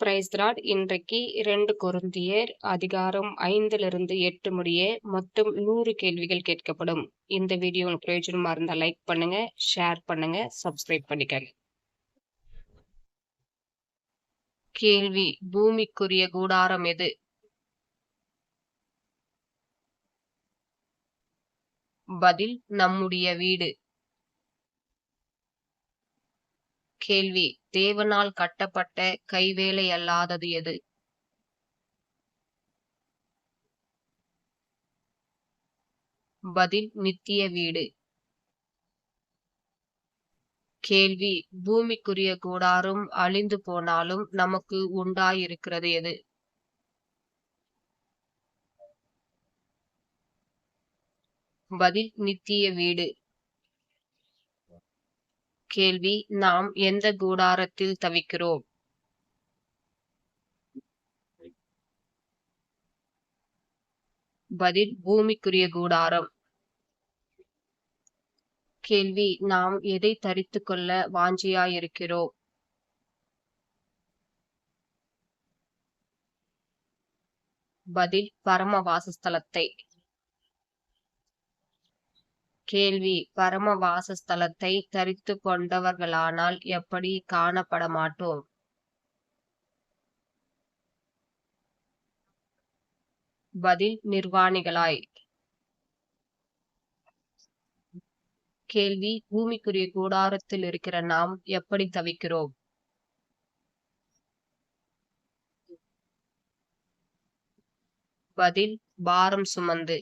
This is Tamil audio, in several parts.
பிரைஸ் லார்ட் இன்றைக்கு இரண்டு குருந்தியர் அதிகாரம் ஐந்திலிருந்து எட்டு முடிய மொத்தம் நூறு கேள்விகள் கேட்கப்படும். இந்த வீடியோ உங்களுக்கு பிரயோஜனமா இருந்தா லைக் பண்ணுங்க ஷேர் பண்ணுங்க சப்ஸ்கிரைப் பண்ணிக்கங்க. கேள்வி பூமிக்குரிய கூடாரம் எது? பதில் நம்முடைய வீடு. கேள்வி. தேவனால் கட்டப்பட்ட கைவேலை அல்லாதது எது? பதில் நித்திய வீடு. கேள்வி பூமிக்குரிய கூடாரும் அழிந்து போனாலும் நமக்கு உண்டாயிருக்கிறது எது? பதில் நித்திய வீடு. கேள்வி நாம் எந்த கூடாரத்தில் தவிக்கிறோம்? பதில் பூமிக்குரிய கூடாரம். கேள்வி நாம் எதை தரித்து கொள்ள வாஞ்சியாயிருக்கிறோம்? பதில் பரம வாசஸ்தலத்தை கேள்வி. பரம வாசஸ்தலத்தை தரித்து கொண்டவர்களானால் எப்படி காணப்பட மாட்டோம் பதில் நிர்வாணிகளாய். கேள்வி பூமிக்குரிய கூடாரத்தில் இருக்கிற நாம் எப்படி தவிக்கிறோம்? பதில் பாரம் சுமந்து.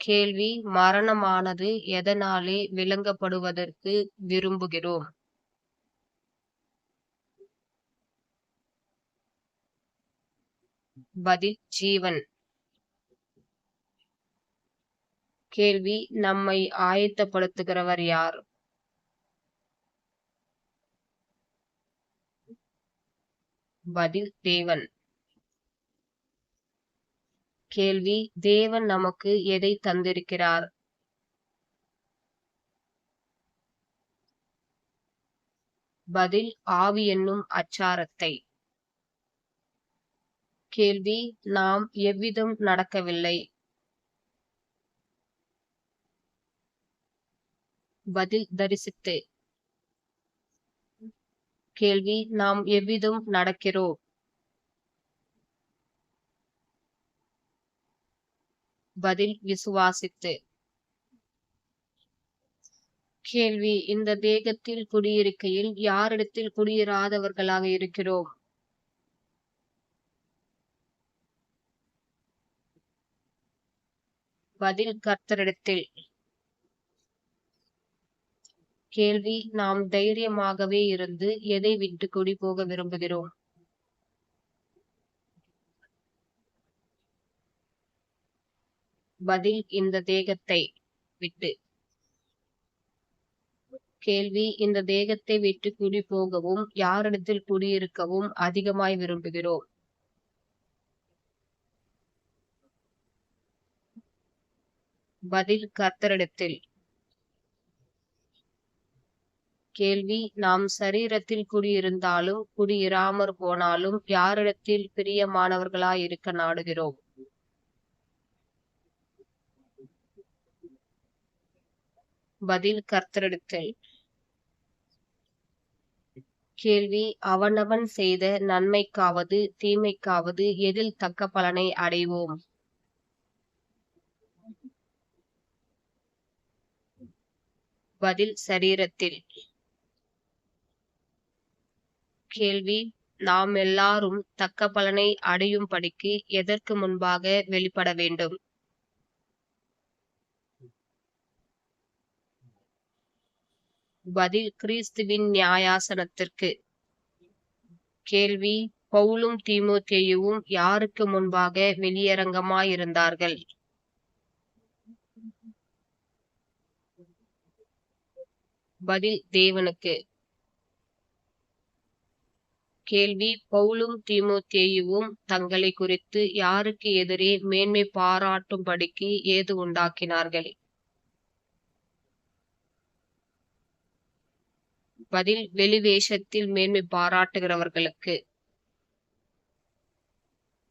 கேள்வி மரணமானது எதனாலே விளங்கப்படுவதற்கு விரும்புகிறோம்? பதில் ஜீவன். கேள்வி நம்மை ஆயத்தப்படுத்துகிறவர் யார்? பதில் தேவன். கேள்வி தேவன் நமக்கு எதை தந்திருக்கிறார்? பதில் ஆவி என்னும் அச்சாரத்தை. கேள்வி நாம் எவ்விதம் நடக்கவில்லை. பதில் தரிசித்து. கேள்வி நாம் எவ்விதம் நடக்கிறோம்? பதில் விசுவாசித்து. கேள்வி இந்த தேகத்தில் குடியிருக்கையில் யாரிடத்தில் குடியிராதவர்களாக இருக்கிறோம்? பதில் கர்த்தரிடத்தில். கேள்வி நாம் தைரியமாகவே இருந்து எதை விட்டு குடி போக விரும்புகிறோம்? பதில் இந்த தேகத்தை விட்டு. கேள்வி இந்த தேகத்தை விட்டு குடி போகவும் யாரிடத்தில் குடியிருக்கவும் அதிகமாய் விரும்புகிறோம். பதில் கர்த்தரிடத்தில். கேள்வி நாம் சரீரத்தில் குடியிருந்தாலும் குடியிராமற் போனாலும் யாரிடத்தில் பிரியமானவர்களாய் இருக்க நாடுகிறோம். பதில் கர்த்தரிடத்தில். கேள்வி அவனவன் செய்த நன்மைக்காவது தீமைக்காவது எதில் தக்க பலனை அடைவோம்? பதில் சரீரத்தில். கேள்வி நாம் எல்லாரும் தக்க பலனை அடையும்படிக்கு எதற்கு முன்பாக வெளிப்பட வேண்டும்? பதில் கிறிஸ்துவின் நியாயாசனத்திற்கு. கேள்வி பவுலும் தீமோத்தேயுவும் யாருக்கு முன்பாக வெளியரங்கமாயிருந்தார்கள்? பதில் தேவனுக்கு. கேள்வி பவுலும் தீமோத்தேயுவும் தங்களை குறித்து யாருக்கு எதிரே மேன்மை பாராட்டும்படிக்கு ஏது உண்டாக்கினார்கள்? பதில் வெளி வேஷத்தில் மேன்மை பாராட்டுகிறவர்களுக்கு.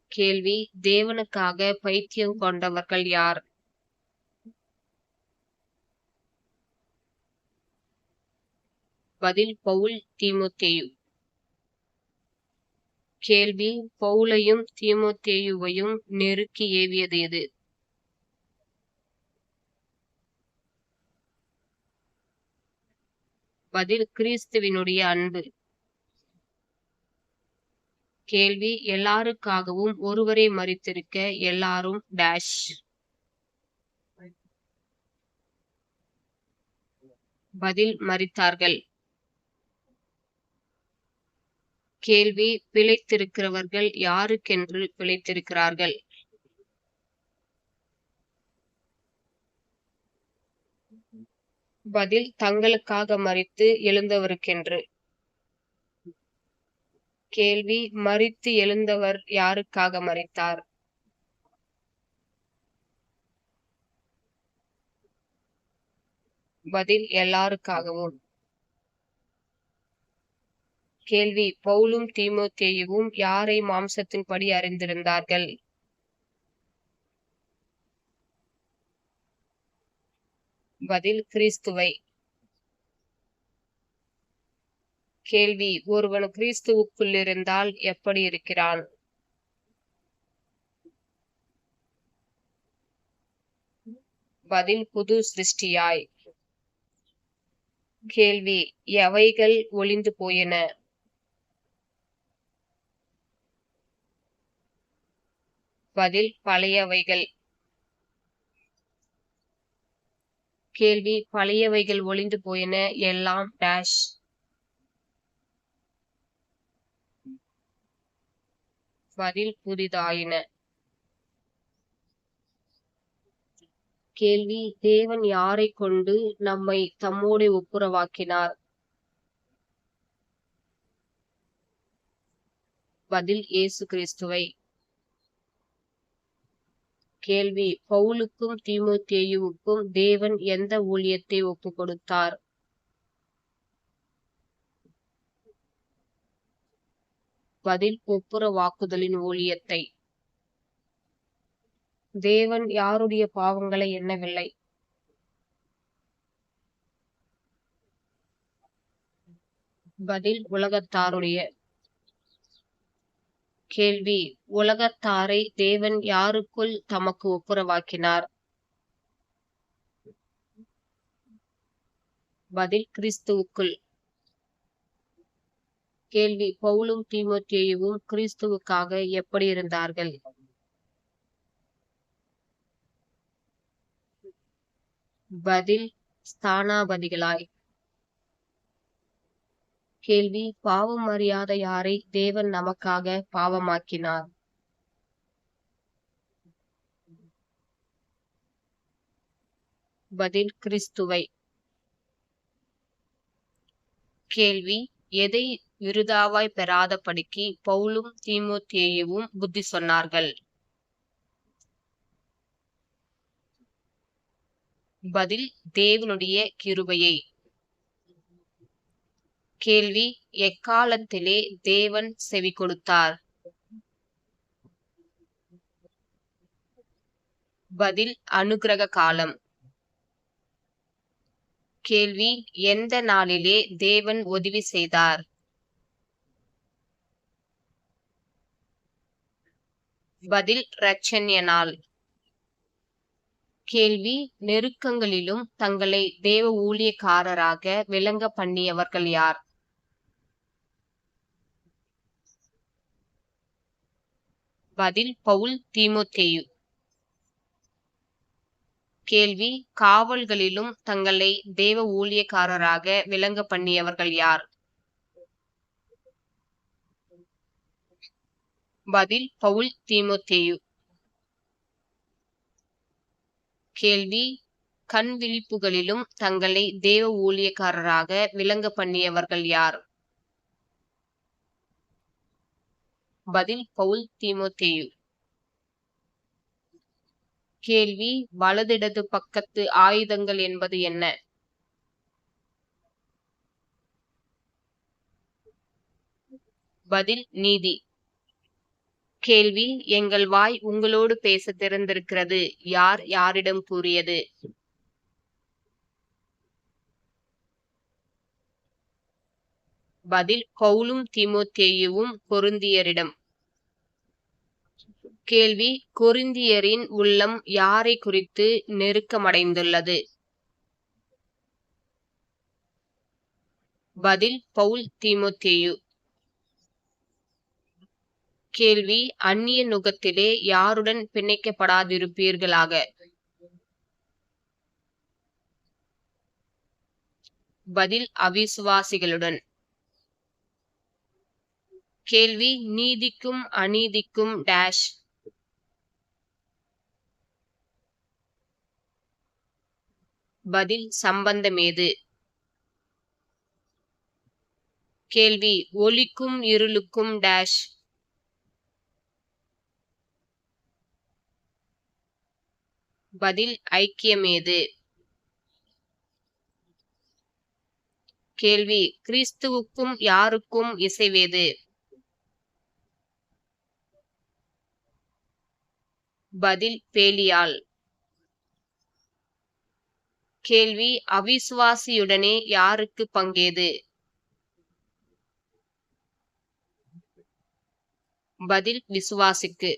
கேள்வி தேவனுக்காக பைத்தியம் கொண்டவர்கள் யார்? பதில் பவுல் தீமுத்தேயு. கேள்வி பவுலையும் தீமுத்தேயுவையும் நெருக்கி ஏவியது எது? பதில் கிறிஸ்துவினுடைய அன்பு. கேள்வி எல்லாருக்காகவும் ஒருவரை மறித்திருக்க எல்லாரும் டேஷ் பதில் மறித்தார்கள். கேள்வி பிழைத்திருக்கிறவர்கள் யாருக்கென்று பிழைத்திருக்கிறார்கள்? பதில் தங்களுக்காக மறித்து எழுந்தவருக்கென்று. கேள்வி மறித்து எழுந்தவர் யாருக்காக மறித்தார்? பதில் எல்லாருக்காகவும். கேள்வி பவுலும் தீமோத்தேயுவும் யாரை மாம்சத்தின்படி அறிந்திருந்தார்கள்? பதில் கிறிஸ்துவை. கேள்வி ஒருவன் கிறிஸ்துவுக்குள் இருந்தால் எப்படி இருக்கிறான்? பதில் புது சிருஷ்டியாய். கேள்வி எவைகள் ஒளிந்து போயின? பதில் பழையவைகள். கேள்வி பழையவைகள் ஒளிந்து போயின எல்லாம் டேஷ் பதில் புதிதாயின. கேள்வி தேவன் யாரை கொண்டு நம்மை தம்மோடு ஒப்புரவாக்கினார்? பதில் இயேசு கிறிஸ்துவை. கேள்வி. பவுலுக்கும் தீமோத்தேயுவுக்கும் தேவன் எந்த ஊழியத்தை ஒப்பு கொடுத்தார் பதில் ஒப்புரவாக்குதலின் ஊழியத்தை. தேவன் யாருடைய பாவங்களை எண்ணவில்லை? பதில் உலகத்தாருடைய. கேள்வி. உலகத்தாரை தேவன் யாருக்குள் தமக்கு ஒப்புரவாக்கினார்? பதில் கிறிஸ்துவுக்குள். கேள்வி பவுலும் தீமோத்தேயுவும் கிறிஸ்துவுக்காக எப்படி இருந்தார்கள்? பதில் ஸ்தானாபதிகளாய். கேள்வி பாவம் அறியாத யாரை தேவன் நமக்காக பாவமாக்கினார்? பதில் கிறிஸ்துவை. கேள்வி எதை விருதாவாய் பெறாதபடிக்கு பவுலும் தீமோத்தேயுவும் புத்தி சொன்னார்கள்? பதில் தேவனுடைய கிருபையை. கேள்வி எக்காலத்திலே தேவன் செவி கொடுத்தார்? பதில் அனுகிரக காலம். கேள்வி எந்த நாளிலே தேவன் உதவி செய்தார்? பதில் இரட்சண்ய நாள். கேள்வி நெருக்கங்களிலும் தங்களை தேவ ஊழியக்காரராக விளங்க பண்ணியவர்கள் யார்? பதில் பவுல் தீமோத்தேயு. கேள்வி காவல்களிலும் தங்களை தேவ ஊழியக்காரராக விளங்க பண்ணியவர்கள் யார்? பதில் பவுல் தீமோத்தேயு. கேள்வி கண் விழிப்புகளிலும் தங்களை தேவ ஊழியக்காரராக விளங்க பண்ணியவர்கள் யார்? பதில் பவுல் தீமோத்தேயு. கேள்வி வலதிடது பக்கத்து ஆயுதங்கள் என்பது என்ன? பதில் நீதி. கேள்வி எங்கள் வாய் உங்களோடு பேச திறந்திருக்கிறது. யார் யாரிடம் கூறியது? பதில் பவுலும் தீமோத்தேயுவும் கொருந்தியரிடம். கேள்வி கொருந்தியரின் உள்ளம் யாரை குறித்து நெருக்கமடைந்துள்ளது? பதில் பவுல் தீமோத்தேயு. கேள்வி அந்நிய நுகத்திலே யாருடன் பிணைக்கப்படாதிருப்பீர்களாக? பதில் அவிசுவாசிகளுடன். கேள்வி நீதிக்கும் அநீதிக்கும் டேஷ் பதில் சம்பந்தமேது கேள்வி ஒளிக்கும் இருளுக்கும் டேஷ் பதில் ஐக்கியமேது கேள்வி கிறிஸ்துவுக்கும் யாருக்கும் இசைவேது? பதில் பேலியால். கேள்வி அவிசுவாசியுடனே யாருக்கு பங்கேது? பதில் விசுவாசிக்கு.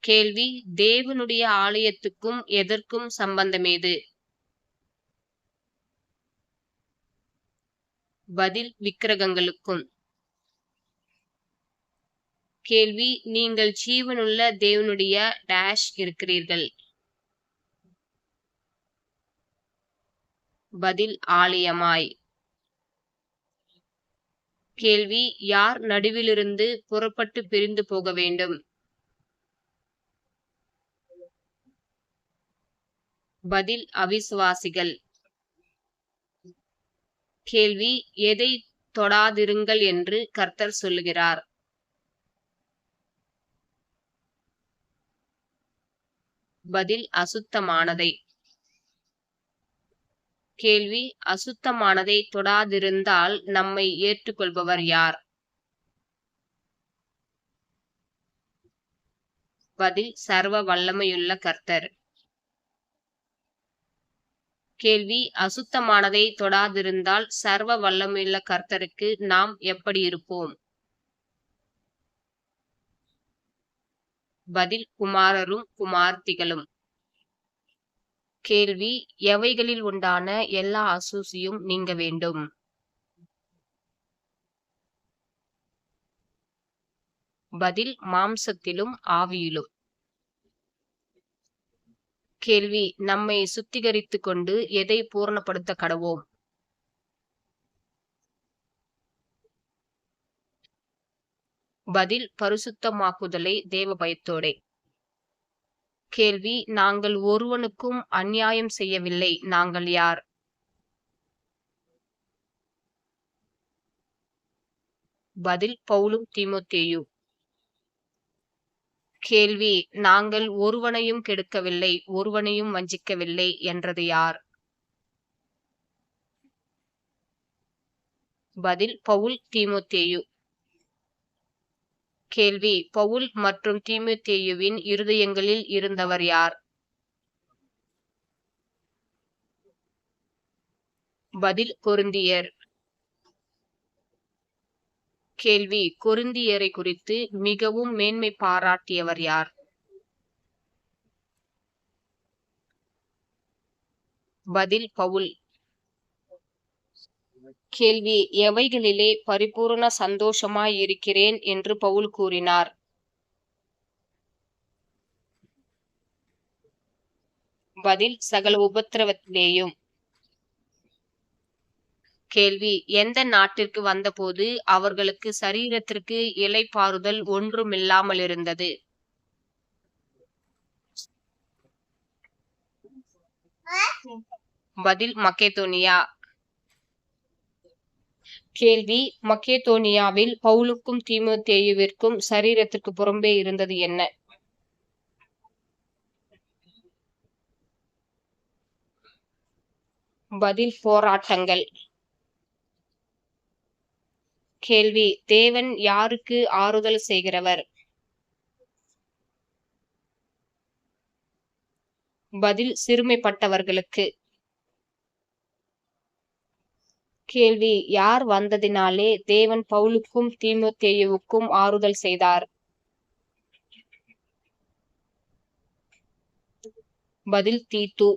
கேள்வி தேவனுடைய ஆலயத்துக்கும் எதற்கும் சம்பந்தமேது? பதில் விக்கிரகங்களுக்கும். கேள்வி நீங்கள் ஜீவனுள்ள தேவனுடைய டேஷ் இருக்கிறீர்கள். பதில் ஆலயமாய். கேள்வி யார் நடுவிலிருந்து புறப்பட்டு பிரிந்து போக வேண்டும்? பதில் அவிசுவாசிகள். கேள்வி எதை தொடாதிருங்கள் என்று கர்த்தர் சொல்லுகிறார். பதில் அசுத்தமானதை. கேள்வி அசுத்தமானதை தொடாதிருந்தால் நம்மை ஏற்றுக்கொள்பவர் யார்? பதில் சர்வ வல்லமையுள்ள கர்த்தர். கேள்வி அசுத்தமானதை தொடாதிருந்தால் சர்வ வல்லமையுள்ள கர்த்தருக்கு நாம் எப்படி இருப்போம்? பதில் குமாரரும் குமார்த்திகளும். கேள்வி எவைகளில் உண்டான எல்லா அசூசியும் நீங்க வேண்டும்? பதில் மாம்சத்திலும் ஆவியிலும். கேள்வி நம்மை சுத்திகரித்துக் கொண்டு எதை பூரணப்படுத்த கடவோம் பதில் பரிசுத்தமாக்குதலை தேவ பயத்தோடே. கேள்வி நாங்கள் ஒருவனுக்கும் அநியாயம் செய்யவில்லை நாங்கள் யார்? பதில் பவுலும் திமுத்தேயு. கேள்வி நாங்கள் ஒருவனையும் கெடுக்கவில்லை ஒருவனையும் வஞ்சிக்கவில்லை என்றது யார்? பதில் பவுல் திமுத்தேயு. கேள்வி. பவுல் மற்றும் தீமுத்தேயுவின் இருதயங்களில் இருந்தவர் யார்? பதில் கொருந்தியர். கேள்வி கொருந்தியரை குறித்து மிகவும் மேன்மை பாராட்டியவர் யார்? பதில் பவுல். கேள்வி எவைகளிலே பரிபூர்ண சந்தோஷமாயிருக்கிறேன் என்று பவுல் கூறினார். பதில் சகல உபத்திரவத்திலேயும். கேள்வி எந்த நாட்டிற்கு வந்தபோது அவர்களுக்கு சரீரத்திற்கு இலைப்பாறுதல் ஒன்றுமில்லாமல் இருந்தது? பதில் மக்கேதோனியா. கேள்வி மக்கேதோனியாவில் பவுலுக்கும் தீமோத்தேயுவிற்கும் சரீரத்திற்கு புறம்பே இருந்தது என்ன? பதில் போராட்டங்கள். கேள்வி தேவன் யாருக்கு ஆறுதல் செய்கிறவர்? பதில் சிறுமைப்பட்டவர்களுக்கு. கேள்வி யார் வந்ததினாலே தேவன் பவுலுக்கும் தீமோத்தேயுவுக்கும் ஆறுதல் செய்தார்? பதில் தீத்து.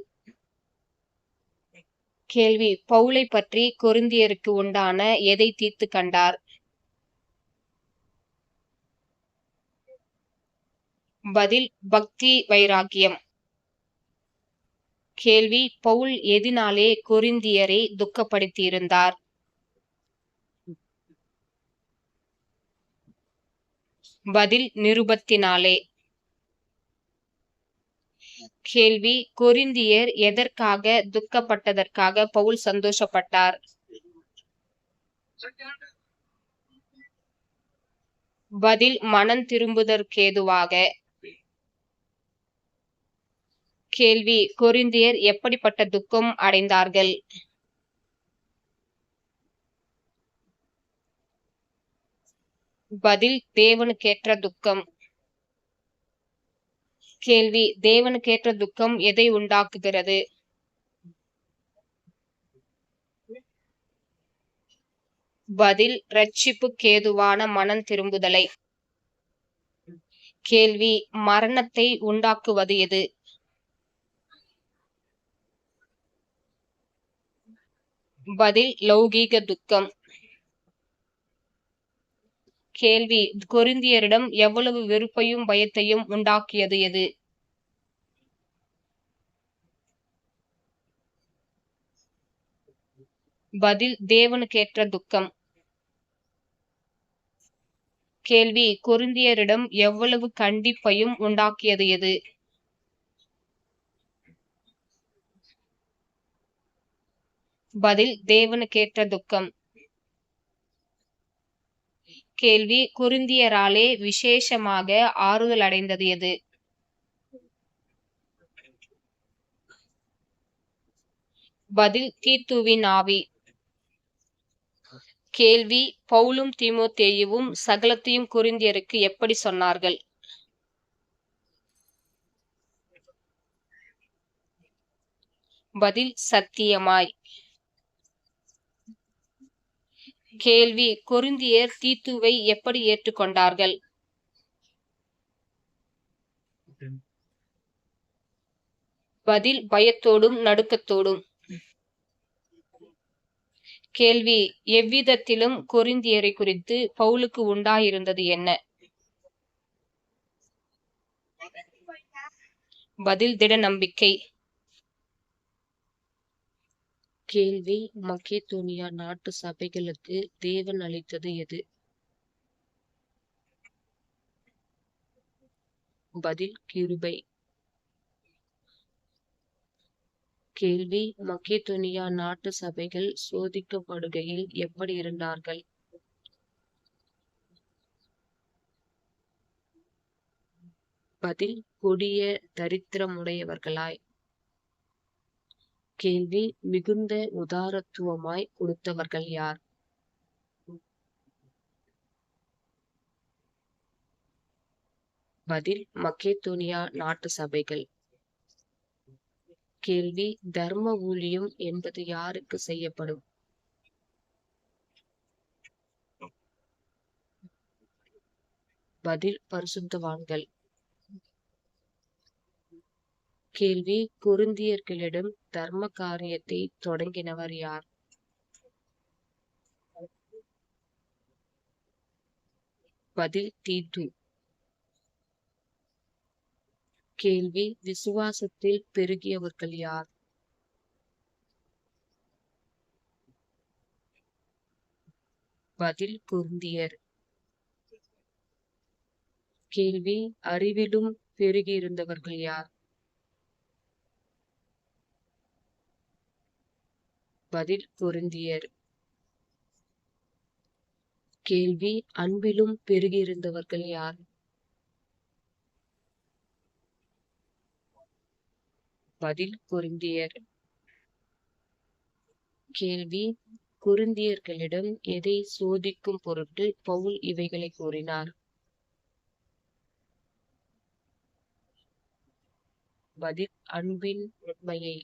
கேள்வி பவுலை பற்றி கொருந்தியருக்கு உண்டான எதை தீர்த்து கண்டார்? பதில் பக்தி வைராக்கியம். கேள்வி பவுல் எதினாலே கொரிந்தியரை துக்கப்படுத்தியிருந்தார். பதில் நிருபத்தினாலே. கேள்வி கொரிந்தியர் எதற்காக துக்கப்பட்டதற்காக பவுல் சந்தோஷப்பட்டார்? பதில் மனம் திரும்புதற்கேதுவாக. கேள்வி. கொரிந்தியர் எப்படிப்பட்ட துக்கம் அடைந்தார்கள்? பதில் தேவனுக்கேற்ற துக்கம். கேள்வி தேவனுக்கேற்ற துக்கம் எதை உண்டாக்குகிறது? பதில் ரட்சிப்பு கேதுவான மனம் திரும்புதலை. கேள்வி மரணத்தை உண்டாக்குவது எது? பதில் லௌகீக துக்கம். கேள்வி கொரிந்தியரிடம் எவ்வளவு வெறுப்பையும் பயத்தையும் உண்டாக்கியது எது? பதில் தேவனுக்கேற்ற துக்கம். கேள்வி கொரிந்தியரிடம் எவ்வளவு கண்டிப்பையும் உண்டாக்கியது எது? பதில் தேவனுக்கேற்ற துக்கம். கேள்வி குருந்தியராலே விசேஷமாக ஆறுதல் அடைந்தது எது? பதில் தீத்துவின் ஆவி. கேள்வி பவுலும் திமுத்தேயுவும் சகலத்தையும் குருந்தியருக்கு எப்படி சொன்னார்கள்? பதில் சத்தியமாய். கேள்வி கொரிந்தியர் தீத்துவை எப்படி ஏற்றுக்கொண்டார்கள்? பதில் பயத்தோடும் நடுக்கத்தோடும். கேள்வி எவ்விதத்திலும் கொரிந்தியரை குறித்து பவுலுக்கு உண்டாயிருந்தது என்ன? பதில் திட நம்பிக்கை. கேள்வி மக்கேதோனியா நாட்டு சபைகளுக்கு தேவன் அளித்தது எது? பதில் கிருபை. கேள்வி மக்கேதோனியா நாட்டு சபைகள் சோதிக்கப்படுகையில் எப்படி இருந்தார்கள்? பதில் கொடிய தரித்திரமுடையவர்களாய். கேள்வி மிகுந்த உதாரத்துவமாய் கொடுத்தவர்கள் யார்? பதில் மக்கேதோனியா நாட்டு சபைகள். கேள்வி தர்ம ஊழியம் என்பது யாருக்கு செய்யப்படும்? பதில் பரிசுத்தவான்கள். கேள்வி குருந்தியர்களிடம் தர்ம காரியத்தை தொடங்கினவர் யார்? பதில் தீத்து. கேள்வி விசுவாசத்தில் பெருகியவர்கள் யார்? பதில் குருந்தியர். கேள்வி அறிவிலும் பெருகியிருந்தவர்கள் யார்? பதில் பொருந்தியர். கேள்வி அன்பிலும் பெருகியிருந்தவர்கள் யார்? பதில் பொருந்தியர். கேள்வி குருந்தியர்களிடம் எதை சோதிக்கும் பொருட்டு பவுல் இவைகளை கூறினார்? பதில் அன்பின் உண்மையை.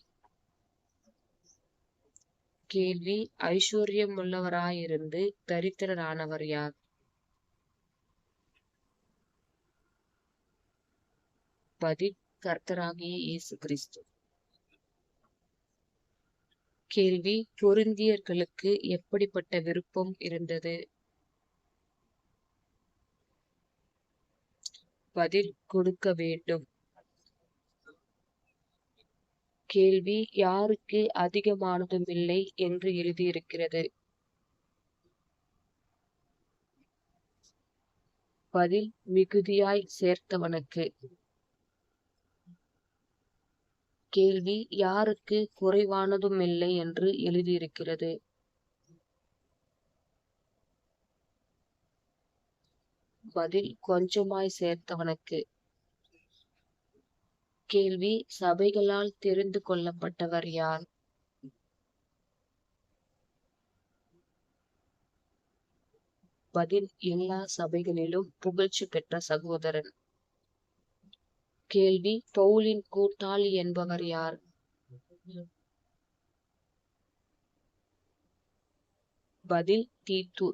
கேள்வி ஐஸ்வர்யம் உள்ளவராயிருந்து தரித்திரரானவர் யார்? பதில் கர்த்தராகிய இயேசு கிறிஸ்து. கேள்வி பொருந்தியர்களுக்கு எப்படிப்பட்ட விருப்பம் இருந்தது? பதில் கொடுக்க வேண்டும். கேள்வி யாருக்கு அதிகமானதும் இல்லை என்று எழுதியிருக்கிறது. பதில் மிகுதியாய் சேர்த்தவனுக்கு. கேள்வி யாருக்கு குறைவானதும் இல்லை என்று எழுதியிருக்கிறது. பதில் கொஞ்சமாய் சேர்த்தவனுக்கு. கேள்வி சபைகளால் தெரிந்து கொள்ளப்பட்டவர் யார்? பதில் எல்லா சபைகளிலும் புகழ்ச்சி பெற்ற சகோதரன். கேள்வி பவுலின் கூட்டாளி என்பவர் யார்? பதில் தீத்து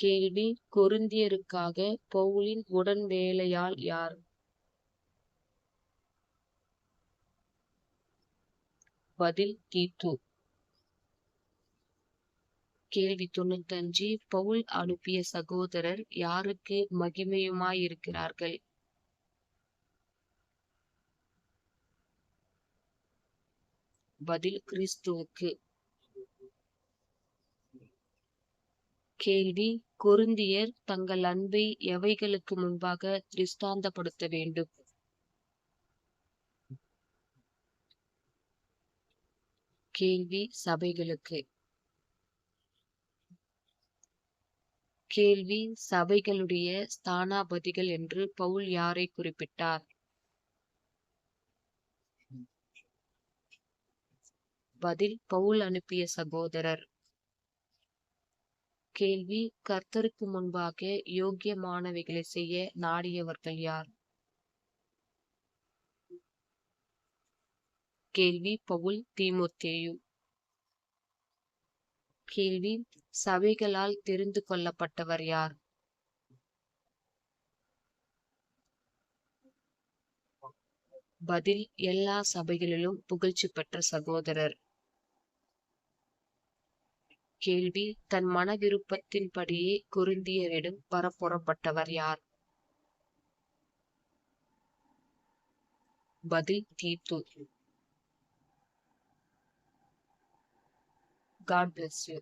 கேள்வி கொருந்தியருக்காக பவுலின் உடன் வேலையால் யார்? பதில் தீத்து கேள்வி தொண்ணூத்தஞ்சு. பவுல் அனுப்பிய சகோதரர் யாருக்கு மகிமையுமாயிருக்கிறார்கள்? பதில் கிறிஸ்துவுக்கு. கேள்வி கொருந்தியர் தங்கள் அன்பை எவைகளுக்கு முன்பாக திருஷ்டாந்தப்படுத்த வேண்டும்? கேள்வி சபைகளுக்கு. கேள்வி சபைகளுடைய ஸ்தானாபதிகள் என்று பவுல் யாரை குறிப்பிட்டார்? பதில் பவுல் அனுப்பிய சகோதரர். கேள்வி கர்த்தருக்கு முன்பாக யோக்கியமானவைகளை செய்ய நாடியவர்கள் யார்? கேள்வி பவுல் தீமுத்தேயு. கேள்வி சபைகளால் தெரிந்து கொள்ளப்பட்டவர் யார்? பதில் எல்லா சபைகளிலும் புகழ்ச்சி பெற்ற சகோதரர். கேள்வி தன் மன விருப்பத்தின்படியே குருந்தியரிடம் பரப்புறப்பட்டவர் யார் பதில் தீத்து God bless you.